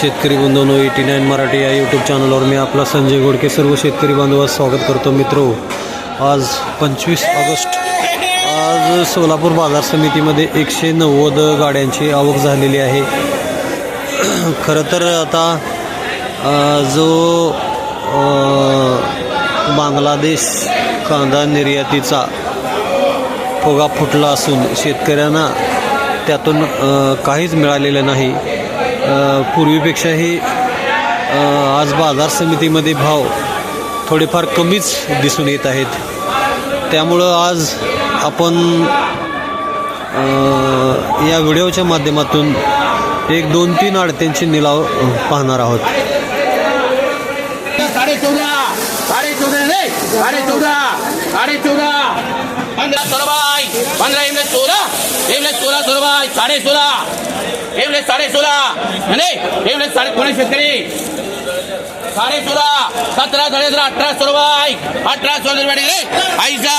शेतकरी बंधूनो eighty nine Marathi या YouTube चॅनलवर मी आपला संजय गोडके सर्व शेतकरी बांधवास स्वागत करतो. मित्र हो, आज पंचवीस ऑगस्ट आज सोलापूर बाजार समितीमध्ये एकशे नव्वद गाड्यांची आवक झालेली आहे. खरं तर आता जो बांगलादेश कांदा निर्यातीचा फुगा फुटला असून शेतकऱ्यांना त्यातून काहीच मिळालेलं नाही. पूर्वीपेक्षाही आज बाजार समितीमध्ये भाव थोडेफार कमीच दिसून येत आहेत. त्यामुळं आज आपण या व्हिडिओच्या माध्यमातून एक दोन तीन आडत्यांचे निलाव पाहणार आहोत. पंधरा सोळा पंधरा सोळा सोळा साडे सोळा एमले साडे सोळा नाही एमले साडे कोणी शेतकरी साडे सोळा सतरा साडे सतरा अठरा सोळा बाय अठरा सोळा रुपये रे आईचा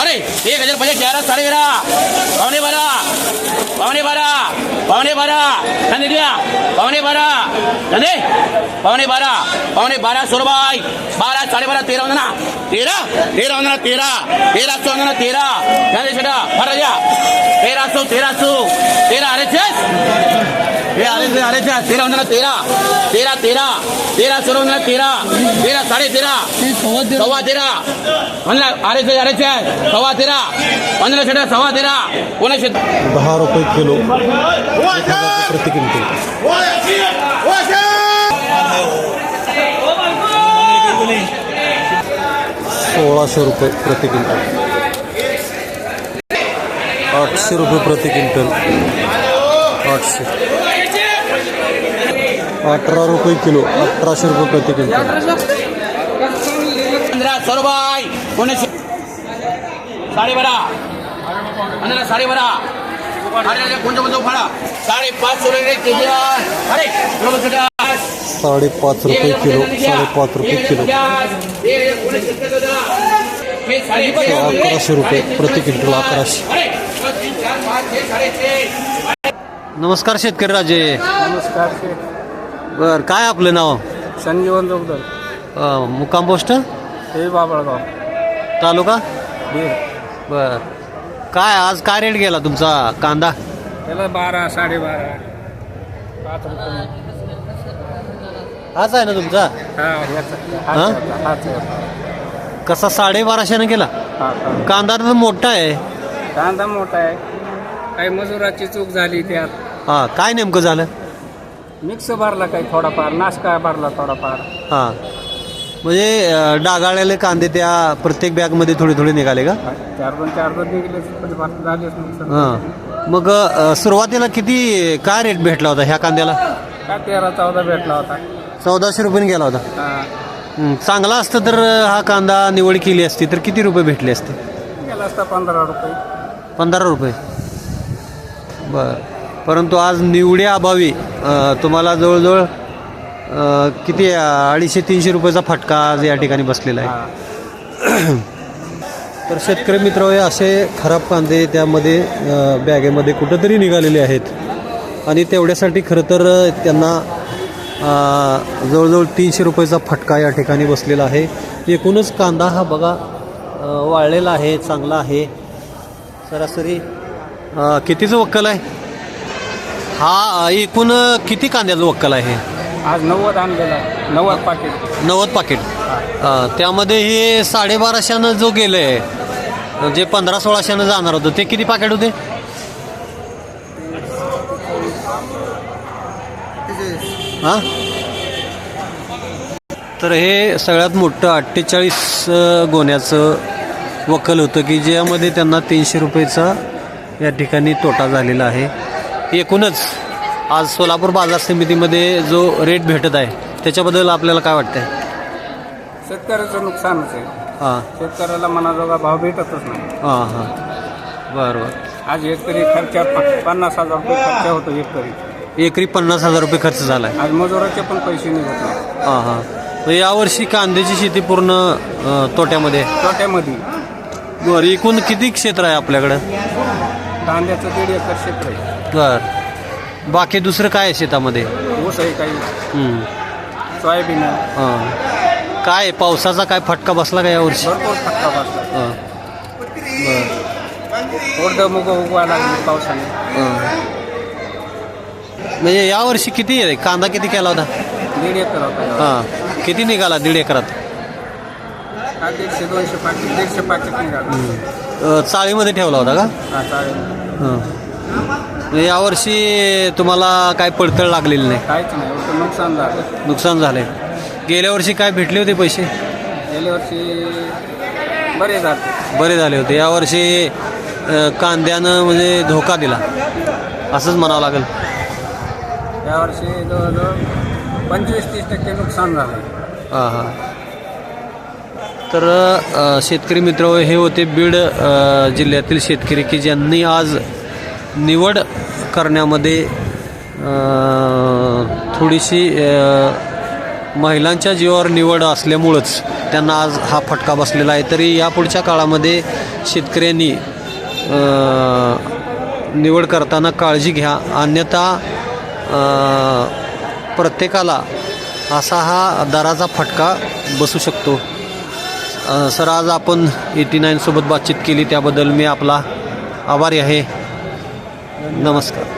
अरे एक हजार पाहिजे तेरा साडे तेरा पावणे बारा पावणे बारा पावणे बारा धंदे द्या पावणे बारा धंदे पावणे बारा पावणे बारा सोळा बाय बारा साडेबारा तेरा वंदना तेरा तेरा वंदना तेरा तेरा सौ वंदना तेरा धंदे छटा भर द्या तेरा सौ तेरा सौ तेरा अरे हे आले ते तेरा वंदना तेरा. तेरा तेरा. तेरा सर्व वंदना तेरा. तेरा साडे तेरा. सव्वा तेरा. म्हणला आरे ते आरे ते. सव्वा तेरा. पंधरा शेटा सव्वा तेरा. कोणा शेत दहा रुपये किलो. प्रति किमती सोळाशे रुपये प्रति क्विंटल. आठशे रुपये प्रति क्विंटल. आठशे अठरा रुपये किलो अठराशे रुपये प्रति सोळबाई कोणाशे? साडेबारा पंधरा साडेबारा अरे कोणतं कोणतं फाडा साडेपाच सोळे रे केजी अरे बरोबर छोटा साडेपाच रुपये किलो साडेपाच रुपये किलो. अकराशे रुपये प्रति क्विंटल अकराशे. नमस्कार शेतकरी राजे. नमस्कार शेठ बर काय आपलं नाव? संजीवन जोगदल अ, मुक्काम पोस्ट? हे बाबळगाव. तालुका? बीड. बर. काय आज काय रेट गेला तुमचा कांदा? त्याला बारा साडेबारा. पाच रुपये. हाच आहे ना तुमचा? हा याचा हा? हाच. कसा साडेबाराशेनं गेला हा, हा. कांदा तर मोठा आहे. कांदा मोठा आहे. काही मजुराची चूक झाली त्यात. हा काय नेमकं झालं? मिक्स भरला काही थोडाफार नाशका भरला थोडाफार. हा. म्हणजे अ, डागाळलेले कांदे त्या प्रत्येक बॅगमध्ये थोडे थोडे निघाले का? चार दोन चार दोन निघले झालेच नुकसान हां. मग अ, सुरुवातीला किती काय रेट भेटला होता ह्या कांद्याला? तेरा चौदा भेटला होता. चौदाशे रुपयाने गेला होता. हा. हं, चांगला असतं तर अ, हा कांदा निवड केली असती तर किती रुपये भेटले असते? गेला असता पंधरा रुपये. पंधरा रुपये. बर. परंतु आज निवड्या अभावी तुम्हाला जवळजवळ किती अडीचशे तीनशे रुपयाचा फटका आज या ठिकाणी बसलेला आहे. तर शेतकरी मित्र हे असे खराब कांदे त्यामध्ये बॅगेमध्ये कुठंतरी निघालेले आहेत. आणि तेवढ्यासाठी खरं तर त्यांना जवळजवळ तीनशे रुपयाचा फटका या ठिकाणी बसलेला आहे. एकूणच कांदा हा बघा वाळलेला आहे चांगला आहे. सरासरी कितीचं वक्कल आहे? हा एकूण किती कांद्याचं वक्कल आहे? आज नव्वद आणलेला आहे. नव्वद पाकिट नव्वद पाकिट अ, त्यामध्ये हे साडेबाराशेनं जो गेलं आहे जे पंधरा सोळाशेनं जाणार होतं ते किती पाकिट होते? हां? तर हे सगळ्यात मोठं अठ्ठेचाळीस गोण्याचं वकल होतं की ज्यामध्ये त्यांना तीनशे रुपयेचा या ठिकाणी तोटा झालेला आहे. एकूणच आज सोलापूर बाजार समितीमध्ये जो रेट भेटत आहे त्याच्याबद्दल आपल्याला काय वाटतंय? शेतकऱ्याचं नुकसानच आहे. हां. शेतकऱ्याला मनाजोगा भाव भेटतच नाही. हां हां. बरं बरं आज एकरी खर्च प- पन्नास हजार रुपये खर्च होतो एकरी. एकरी पन्नास हजार रुपये खर्च झाला आहे आज मजुराचे पण पैसे निघत नाही. हां हां. तर यावर्षी कांद्याची शेती पूर्ण अं, तोट्यामध्ये? आहे. तोट्यामध्ये. बरं एकूण किती क्षेत्र आहे आपल्याकडं? कांद्याचं दीड एकर क्षेत्र आहे. बरं. बाकी दुसरं काय आहे शेतामध्ये? ऊस आहे काही. हम्म. सोयाबीन आहे. हां. काय पावसाचा काय फटका बसला का यावर्षी भरपूर फटका बसला. हां. बरं. मुग उगवा लागली पावसाने. हां. म्हणजे यावर्षी किती आहे कांदा किती केला होता? दीड एकर होता हां. किती निघाला दीड एकरात? हा दीडशे दोनशे पाकिट दीडशे पाकिट निघाला. अ, चाळीमध्ये ठेवला होता का? हा चालेल हां. म्हणजे यावर्षी तुम्हाला काय पडतळ लागलेली नाही? काहीच नाही नुकसान झालं. नुकसान झालंय. गेल्या वर्षी काय भेटले होते पैसे? गेल्या वर्षी बरे झाले. बरे झाले होते. यावर्षी अ, कांद्यानं म्हणजे धोका दिला. असंच म्हणावं लागेल. यावर्षी जवळजवळ पंचवीस तीस टक्के नुकसान झालं हां हां. तर अ, शेतकरी मित्र हो, हे होते बीड अ, जिल्ह्यातील शेतकरी की ज्यांनी आज निवड करण्यामध्ये थोडीशी महिलांच्या जीवावर निवड असल्यामुळंच त्यांना आज हा फटका बसलेला आहे. तरी यापुढच्या काळामध्ये शेतकऱ्यांनी निवड करताना काळजी घ्या. अन्यथा प्रत्येकाला असा हा दराचा फटका बसू शकतो. सर आज आपण एटी नाईनसोबत बातचीत केली. त्याबद्दल मी आपला आभारी आहे. नमस्कार।